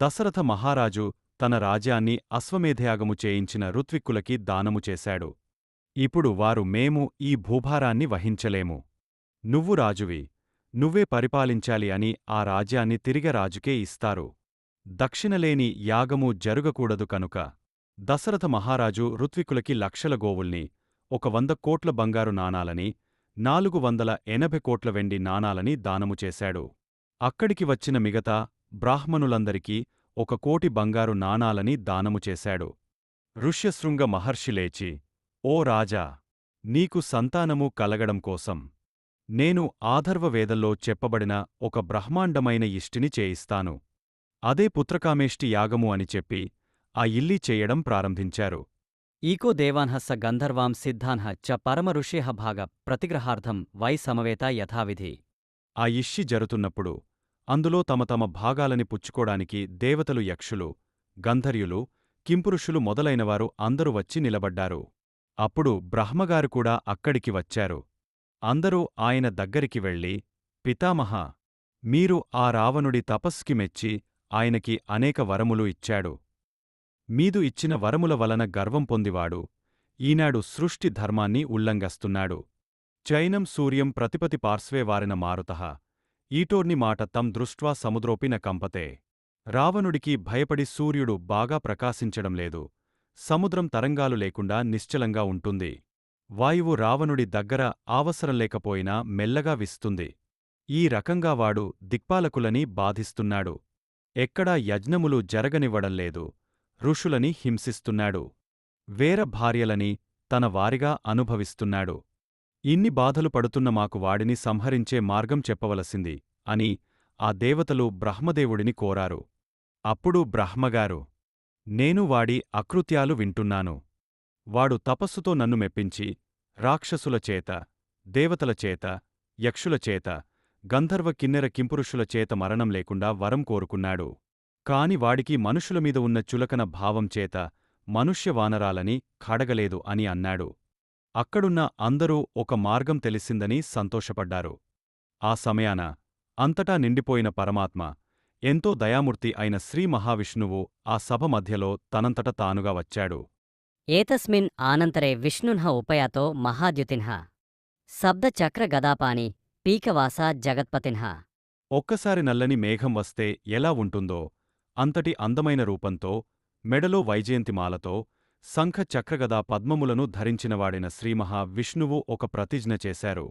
దశరథ మహారాజు తన రాజ్యాన్ని అశ్వమేధయాగము చేయించిన ఋత్విక్కులకి దానము చేశాడు. ఇప్పుడు వారు మేము ఈ భూభారాన్ని వహించలేము. నువ్వు రాజువి. నువ్వే పరిపాలించాలి అని ఆ రాజ్యాన్ని తిరిగ రాజుకే ఇస్తారు. దక్షిణలేని యాగము జరుగకూడదు కనుక. దశరథ మహారాజు ఋత్వికులకి లక్షల గోవుల్ని ఒక వంద కోట్ల బంగారు నాణాలని నాలుగు వందల ఎనభై కోట్ల వెండి నాణాలని దానము చేశాడు. అక్కడికి వచ్చిన మిగతా బ్రాహ్మణులందరికీ ఒక కోటి బంగారు నాణాలని దానము చేశాడు. ఋష్యశృంగ మహర్షి లేచి ఓ రాజా నీకు సంతానము కలగడం కోసం నేను ఆధర్వవేదంలో చెప్పబడిన ఒక బ్రహ్మాండమైన ఇష్టిని చేయిస్తాను. అదే పుత్రకామేష్టి యాగము అని చెప్పి ఆ ఇల్లి చేయడం ప్రారంభించారు. ఈకో దేవాన్హస్స గంధర్వాం సిద్ధాన్హ చ పరమఋష్యేహ భాగ ప్రతిగ్రహార్థం వై సమవేత యథావిధి. ఆ ఇష్షి జరుతున్నప్పుడు అందులో తమ తమ భాగాలని పుచ్చుకోడానికి దేవతలు యక్షులు గంధర్యులు కింపురుషులు మొదలైనవారు అందరూ వచ్చి నిలబడ్డారు. అప్పుడు బ్రహ్మగారు కూడా అక్కడికి వచ్చారు. అందరూ ఆయన దగ్గరికి వెళ్ళి పితామహ మీరు ఆ రావణుడి తపస్సుకి మెచ్చి ఆయనకి అనేక వరములు ఇచ్చాడు. మీదు ఇచ్చిన వరముల వలన గర్వం పొందివాడు. ఈనాడు సృష్టి ధర్మాన్ని ఉల్లంఘస్తున్నాడు. చైనం సూర్యం ప్రతిపతి పార్శ్వే వారిన మారుతః. ఈటోర్ని మాట తం దృష్ట్వా సముద్రోపిన కంపతే. రావణుడికి భయపడి సూర్యుడు బాగా ప్రకాశించడం లేదు. సముద్రం తరంగాలు లేకుండా నిశ్చలంగా ఉంటుంది. వాయువు రావణుడి దగ్గర ఆవసరం లేకపోయినా మెల్లగా విస్తుంది. ఈ రకంగా వాడు దిక్పాలకులని బాధిస్తున్నాడు. ఎక్కడా యజ్ఞములు జరగనివ్వడంలేదు ఋషులని హింసిస్తున్నాడు. వేర భార్యలని తన వారిగా అనుభవిస్తున్నాడు. ఇన్ని బాధలు పడుతున్న మాకు వాడిని సంహరించే మార్గం చెప్పవలసింది అని ఆ దేవతలు బ్రహ్మదేవుడిని కోరారు. అప్పుడు బ్రహ్మగారు నేను వాడి అకృత్యాలు వింటున్నాను. వాడు తపస్సుతో నన్ను మెప్పించి రాక్షసుల చేత దేవతల చేత యక్షుల చేత గంధర్వ కిన్నెర కింపురుషుల చేత మరణం లేకుండా వరం కోరుకున్నాడు. కాని వాడికి మనుషుల మీద ఉన్న చులకన భావం చేత మనుష్య వానరాలని ఖాడగలేదు అని అన్నాడు. అక్కడున్న అందరూ ఒక మార్గం తెలిసిందని సంతోషపడ్డారు. ఆ సమయాన అంతటా నిండిపోయిన పరమాత్మ ఎంతో దయామూర్తి అయిన శ్రీ మహావిష్ణువు ఆ సభ మధ్యలో తనంతట తానుగా వచ్చాడు. ఏతస్మిన్ ఆనంతరే విష్ణున్హ ఉపయాతో మహాద్యుతిన్హ. శబ్దచక్రగదాపాని పీకవాస జగత్పతిన్హ. ఒక్కసారి నల్లని మేఘం వస్తే ఎలా ఉంటుందో అంతటి అందమైన రూపంతో మెడలో వైజయంతిమాలతో శంఖ చక్రగదా పద్మములను ధరించినవాడిన శ్రీమహా విష్ణువు ఒక ప్రతిజ్ఞ చేశారు.